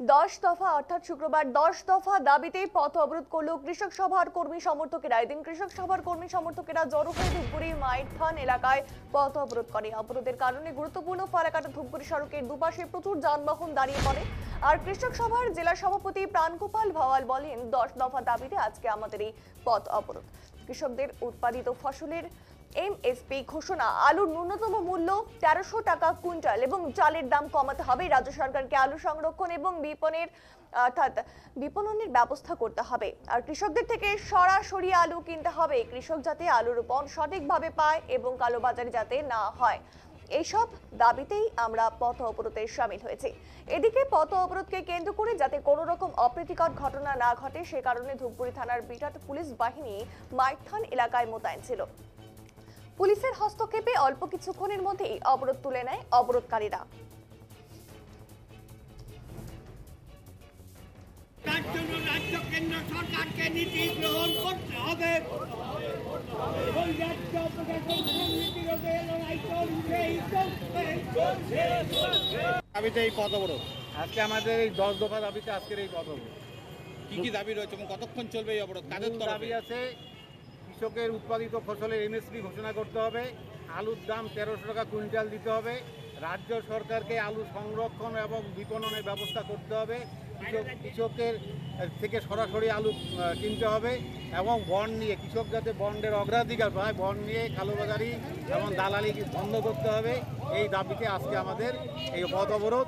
দশ দফা, অর্থাৎ শুক্রবার দশ দফা দাবিতে পথ অবরোধ করল কৃষক সভার কর্মী সমর্থকেরা। এদিন কৃষক সভার কর্মী সমর্থকেরা জড়ো হয়ে ধূপগুড়ি মায়ের থান এলাকায় পথ অবরোধ করে। অবরোধের কারণে গুরুত্বপূর্ণ ফারাকাটা ধূপগুড়ি সড়কের দুপাশে প্রচুর যানবাহন দাঁড়িয়ে পড়ে। আর কৃষক সভার জেলা সভাপতি প্রাণগোপাল ভাওয়াল বলেন, দশ দফা দাবিতে আজকে আমাদের এই পথ অবরোধ। কৃষকদের উৎপাদিত ফসলের এমএসপি ঘোষণা, আলুর ন্যূনতম মূল্য তেরোশো টাকা কুইন্টাল এবং চালের দাম কমাতে হবে। রাজ্য সরকারকে আলু সংরক্ষণ এবং বিপণের অর্থাৎ বিপণনের ব্যবস্থা করতে হবে। আর কৃষকদের থেকে সরাসরি আলু কিনতে হবে। কৃষক যাতে আলুর পণ সঠিকভাবে পায় এবং কালোবাজারে যাতে না হয়। এইসব দাবিতেই আমরা পথ অবরোধে সামিল হয়েছি। এদিকে পথ অবরোধকে কেন্দ্র করে যাতে কোনো রকম অপ্রীতিকর ঘটনা না ঘটে, সে কারণে ধূপগুড়ি থানার বিরাট পুলিশ বাহিনী মাইথান এলাকায় মোতায়েন ছিল। পুলিশের হস্তক্ষেপে অল্প কিছুক্ষণের মধ্যেই অবরোধ তুলে নেয় অবরোধকারীরা। তার জন্য রাজ্য কেন্দ্র সরকারকে নীতি গ্রহণ করতে হবে। ওই রাজ্য প্রশাসন দুর্নীতি লড়াই চলছে চলছে চলছে। দাবিতে এই পথ অবরোধ। আজকে আমাদের এই দশ দফা দাবিতে আজকের এই পথ অবরোধ। কি কি দাবি রয়েছে এবং কতক্ষণ চলবে এই অবরোধ? কাদের দাবি আছে কৃষকের উৎপাদিত ফসলের এমএসপি ঘোষণা করতে হবে। আলুর দাম তেরোশো টাকা কুইন্টাল দিতে হবে। রাজ্য সরকারকে আলু সংরক্ষণ এবং বিপণনের ব্যবস্থা করতে হবে। কৃষক, কৃষকের থেকে সরাসরি আলু কিনতে হবে এবং বন্ড নিয়ে, কৃষক যাতে বন্ডের অগ্রাধিকার পায় বন্ড নিয়ে কালোবাজারি এবং দালালি বন্ধ করতে হবে। এই দাবিতে আজকে আমাদের এই পথ অবরোধ।